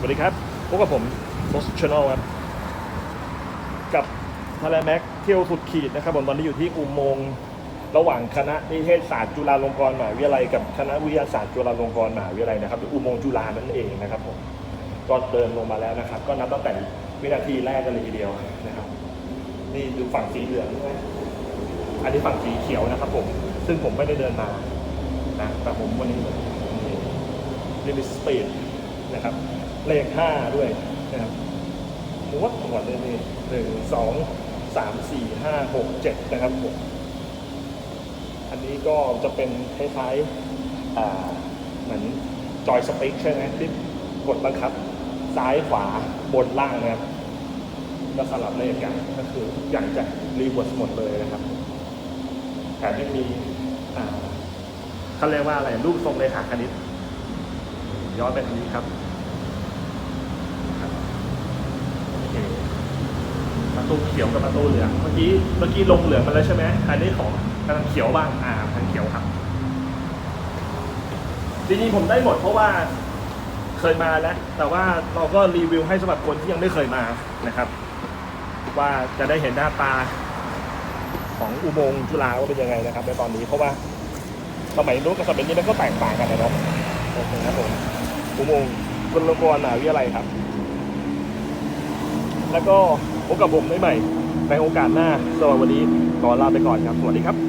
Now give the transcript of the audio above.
สวัสดีครับ พบกับผมโ o สช n น l ครับ กับทะเลแม็กเที่ยวสุดขีดนะครับผมตอนนี้อยู่ที่อุโมงค์ระหว่างคณะนิเทศศาสตร์จุฬาลงกรณ์มหาวิทยาลัยกับคณะวิทยาศาสตร์จุฬาลงกรณ์มหาวิทยาลัยนะครับหรืออุโมงค์จุฬานั่นเองนะครับผมก็เดินลงมาแล้วนะครับ ก็นับตั้งแต่วินาทีแรกกันเลยทีเดียวนะครับ นี่ดูฝั่งสีเหลืองใช่ไหมอันนี้ฝั่งสีเขียวนะครับ ผม ซึ่งผมไม่ได้เดินมานะแต่ผมวันนี้ลิมิตสปีด นะครับ เลขห้าด้วยนะครับม้วนหมดเลยนี่หนึ่งสองสามสี่ห้าหกเจ็ดนะครับผมอันนี้ก็จะเป็นคล้ายๆเหมือนจอยสติ๊กใช่ไหมที่กดบังคับ ซ้ายขวาบนล่างนะครับก็สลับเลขกันก็คืออย่างจะรีเวิร์สหมดเลยนะครับแถมยังมีเขาเรียกว่าอะไรรูปทรงเลขาคณิต ย้อนไปทางนี้ครับโอเคประตูเขียวกับประตูเหลืองเมื่อกี้เมื่อกี้ลงเหลืองไปแล้วใช่ไหมอันนี้ของกำลังเขียวบ้างอ่าทางเขียวครับจริงๆผมได้หมดเพราะว่าเคยมาแล้ว แต่ว่าเราก็รีวิวให้สำหรับคนที่ยังไม่เคยมานะครับ ว่าจะได้เห็นหน้าตาของอุโมงค์จุฬาว่าเป็นยังไงนะครับในตอนนี้เพราะว่าสมัยนู้นกับสมัยนี้มันก็แตกต่างกันนะเนาะ โอเคครับผมอุโมงค์จุฬาลกรณ์มหาวิทยาลัยครับ แล้วก็พบกับผมได้ใหม่ในโอกาสหน้าสำหรับวันนี้ขอลาไปก่อนครับ สวัสดีครับ